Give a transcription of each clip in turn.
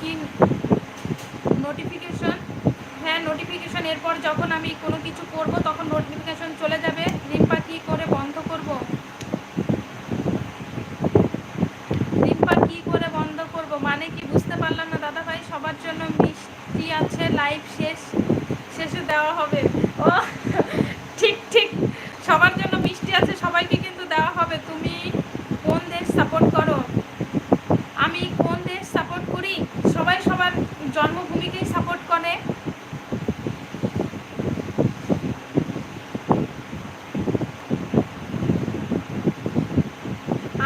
কি নোটিফিকেশন হ্যাঁ নোটিফিকেশন এরপর যখন আমি কোনো কিছু করব, তখন নোটিফিকেশন চলে যাবে। রিম্পা কী করে বন্ধ করব? রিম্পা কী করে বন্ধ করব? মানে কি বুঝতে পারলাম না দাদা ভাই সবার জন্য মিষ্টি আছে লাইভ শেষ, শেষে দেওয়া হবে। ও, ঠিক ঠিক। সবার জন্য মিষ্টি আছে, সবাইকে কিন্তু দেওয়া হবে। তুমি কোন দেশ সাপোর্ট করো আমি কোন দেশ সাপোর্ট করি সবাই সবার জন্মভূমিকেই সাপোর্ট করে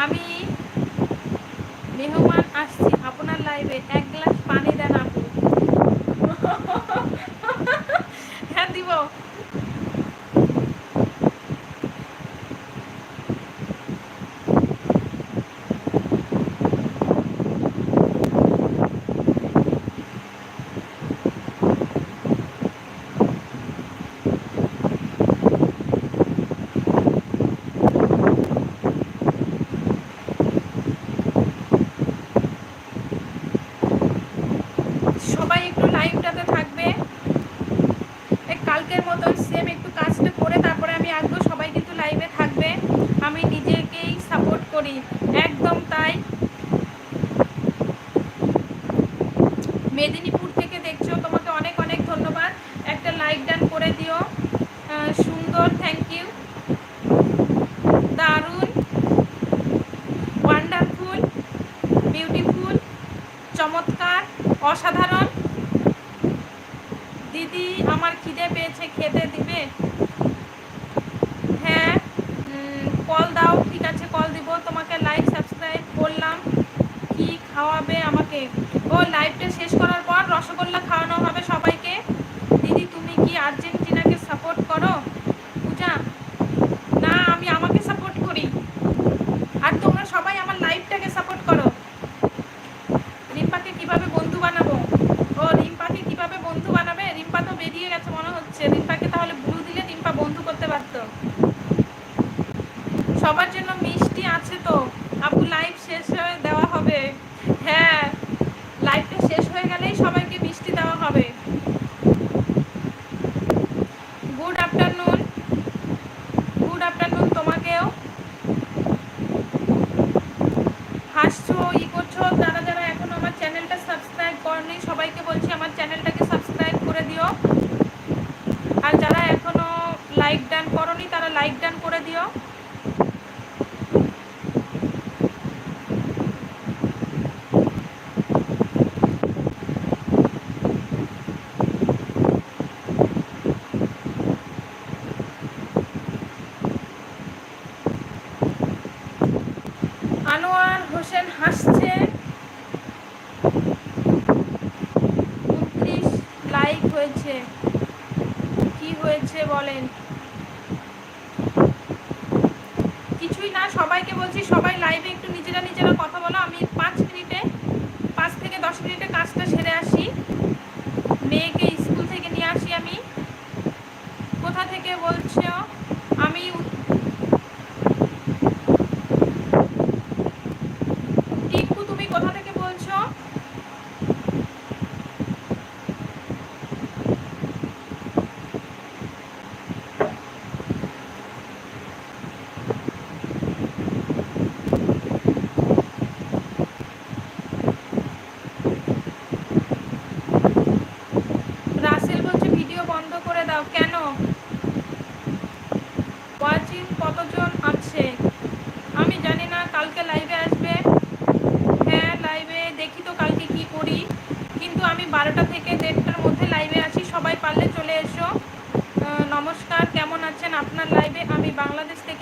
আমি মেহমান আসছি আপনার লাইভে এক গ্লাস পানি দেন আপু হ্যাঁ দিব সবাই একটু লাইভটাতে থাকবে এই কালকের মতন সেম একটু কাজটা করে তারপরে আমি আসব। সবাই কিন্তু লাইভে থাকবে। আমি নিজেকেই সাপোর্ট করি। একদম তাই। মেদিনীপুর থেকে দেখছ, তোমাকে অনেক অনেক ধন্যবাদ। একটা লাইক ডান করে দিও। সুন্দর থ্যাংক ইউ দারুণ। ওয়ান্ডারফুল বিউটিফুল চমৎকার, অসাধারণ। দিদি আমার খিদে পেয়েছে, খেতে দিবে? হ্যাঁ কল দাও, ঠিক আছে, কল দিব। তোমাকে লাইক সাবস্ক্রাইব করলাম। কি খাওয়াবে আমাকে? ও লাইভটা শেষ করার পর রসগোল্লা খাওয়ানো হবে সবাইকে দিদি তুমি কি আর্জেন্টিনাকে সাপোর্ট করো পূজা না আমি আমাকে সাপোর্ট করি আর তোমরা সবাই আমার লাইভটাকে সাপোর্ট করো রিম্পাকে কীভাবে বন্ধু বানাবো ও রিম্পাকে কীভাবে বন্ধু বানাবে তো বেরিয়ে গেছে মনে হচ্ছে। রিম্পাকে তাহলে ব্লু দিলে রিম্পা বন্ধু করতে পারতো। সবার জন্য মিষ্টি আছে তো। আপু লাইভ শেষ হয়ে দেওয়া হবে। হ্যাঁ লাইভটা শেষ হয়ে গেলেই সবাইকে মিষ্টি দেওয়া হবে। গুড আফটারনুন গুড আফটারনুন তোমাকেও। হাসছো, ই করছ, যারা যারা এখনও আমার চ্যানেলটা সাবস্ক্রাইব করেনি, সবাইকে বলছি আমার চ্যানেলটাকে সাবস্ক্রাইব করে দিও আর যারা এখনও লাইক ডান করনি তারা লাইক ডান করে দিও। আনোয়ার হোসেন হাসছে। উনত্রিশ লাইক হয়েছে। কি হয়েছে বলেন? না, সবাইকে বলছি, সবাই লাইভে একটু নিজেরা নিজেরা কথা বলো। আমি পাঁচ মিনিটে, পাঁচ থেকে দশ মিনিটে কাজটা সেরে আসি। মেয়েকে স্কুল থেকে নিয়ে আসি আমি। কোথা থেকে বলছো আমি টিঙ্কু তুমি কোথা থেকে বলছো রাসেল বলছে ভিডিও বন্ধ করে দাও কেন ওয়াচিং কতজন আছে আমি জানি না কালকে লাইভে আসবে হ্যাঁ লাইভে দেখি তো কালকে কি করি কিন্তু আমি বারোটা থেকে দেড়টার মধ্যে লাইভে আছি সবাই পারলে চলে এসো। নমস্কার কেমন আছেন? আপনার লাইভে আমি বাংলাদেশ থেকে